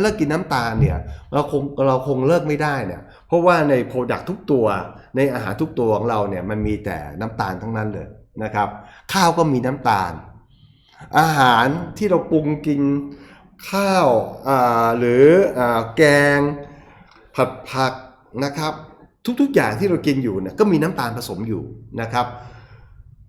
เลิกกินน้ำตาลเนี่ยเราคงเราคงเลิกไม่ได้เนี่ยเพราะว่าในโปรดักทุกตัวในอาหารทุกตัวของเราเนี่ยมันมีแต่น้ำตาลทั้งนั้นเลยนะครับข้าวก็มีน้ำตาล อาหารที่เราปรุงกินข้าวหรืออแกง ผัดผักนะครับ ทุกๆอย่างที่เรากินอยู่เนี่ยก็มีน้ำตาลผสมอยู่นะครับ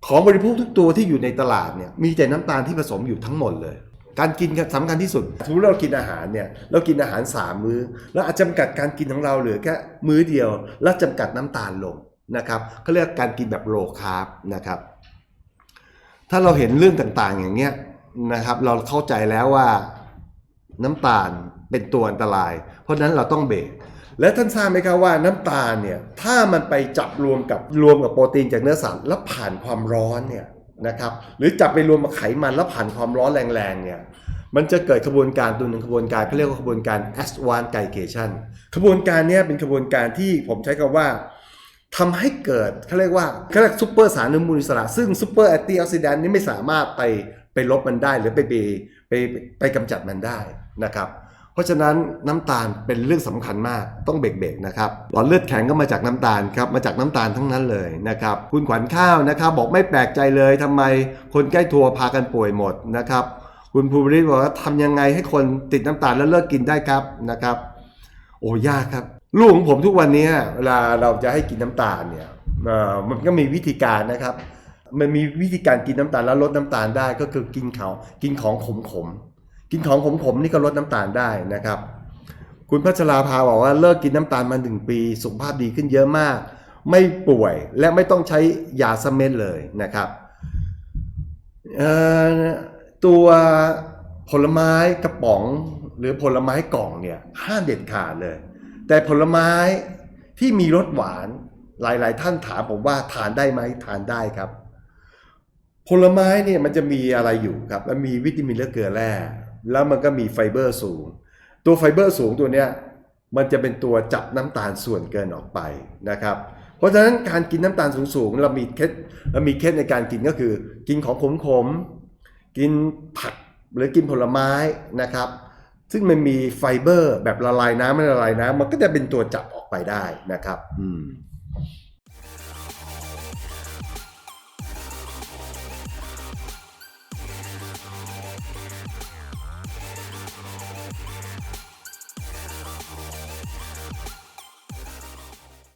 ของบริโภคทุกตัวที่อยู่ในตลาดเนี่ยมีแต่น้ำตาลที่ผสมอยู่ทั้งหมดเลย การกินสำคัญที่สุดสมมติเรากินอาหารเนี่ยเรากินอาหารสามมื้อ แล้วอาจจำกัดการกินของเราเหลือแค่มื้อเดียว แล้วจำกัดน้ำตาลลงนะครับเขาเรียกการกินแบบโลคาร์บนะครับ ถ้าเราเห็นเรื่องต่างๆอย่างเงี้ยนะครับ เราเข้าใจแล้วว่าน้ำตาลเป็นตัวอันตราย เพราะฉะนั้นเราต้องเบรกและท่านทราบไหมครับว่าน้ำตาลเนี่ยถ้ามันไปจับรวมกับรวมกับโปรตีนจากเนื้อสัตว์แล้วผ่านความร้อนเนี่ย นะครับหรือจับไปรวมกับไขมันแล้วผ่านความร้อนแรงๆเนี่ยมันจะเกิดขบวนการตัวหนึ่งขบวนการเขาเรียกว่าขบวนการ advanced glycation ขบวนการนี้เป็นขบวนการที่ผมใช้คำว่าทำให้เกิดเขาเรียกว่าเขาเรียกซูเปอร์สารอนุมูลอิสระ ซึ่งซูเปอร์แอนตี้ออกซิแดนต์นี่ไม่สามารถไปไปลบมันได้หรือไปไปไปไปกำจัดมันได้นะครับ เพราะฉะนั้นน้ำตาลเป็นเรื่องสำคัญมากต้องเบรกๆนะครับหลอดเลือดแข็งก็มาจากน้ำตาลครับมาจากน้ำตาลทั้งนั้นเลยนะครับคุณขวัญข้าวนะครับบอกไม่แปลกใจเลยทำไมคนใกล้ตัวพากันป่วยหมดนะครับคุณภูริศบอกว่าทำยังไงให้คนติดน้ำตาลแล้วเลิกกินได้ครับนะครับ โอ้ยากครับลูกของผมทุกวันนี้เวลาเราจะให้กินน้ำตาลเนี่ยมันก็มีวิธีการนะครับ มันมีวิธีการกินน้ำตาลแล้วลดน้ำตาลได้ก็คือกินเขากินของขมขมๆ กินของขมๆนี่ก็ลดน้ำตาลได้นะครับ คุณพัชราภาบอกว่าเลิกกินน้ำตาลมาหนึ่งปี สุขภาพดีขึ้นเยอะมาก ไม่ป่วยและไม่ต้องใช้ยาสเม็ดเลยนะครับตัวผลไม้กระป๋องหรือผลไม้กล่องเนี่ยห้ามเด็ดขาดเลย แต่ผลไม้ที่มีรสหวานหลาย ๆ ท่านถามผมว่าทานได้ไหมทานได้ครับ ผลไม้เนี่ยมันจะมีอะไรอยู่ครับ มันมีวิตามินและเกลือแร่ แล้วมันก็มีไฟเบอร์สูง ตัวไฟเบอร์สูงตัวเนี้ยมันจะเป็นตัวจับน้ำตาลส่วนเกินออกไปนะครับ เพราะฉะนั้นการกินน้ำตาลสูงๆเรามีเคล็ดเรามีเคล็ดในการกินก็คือ กินของขมๆกินผักหรือกินผลไม้นะครับ ซึ่งมันมีไฟเบอร์แบบละลายน้ำไม่ละลายน้ำมันก็จะเป็นตัวจับออกไปได้นะครับ อืม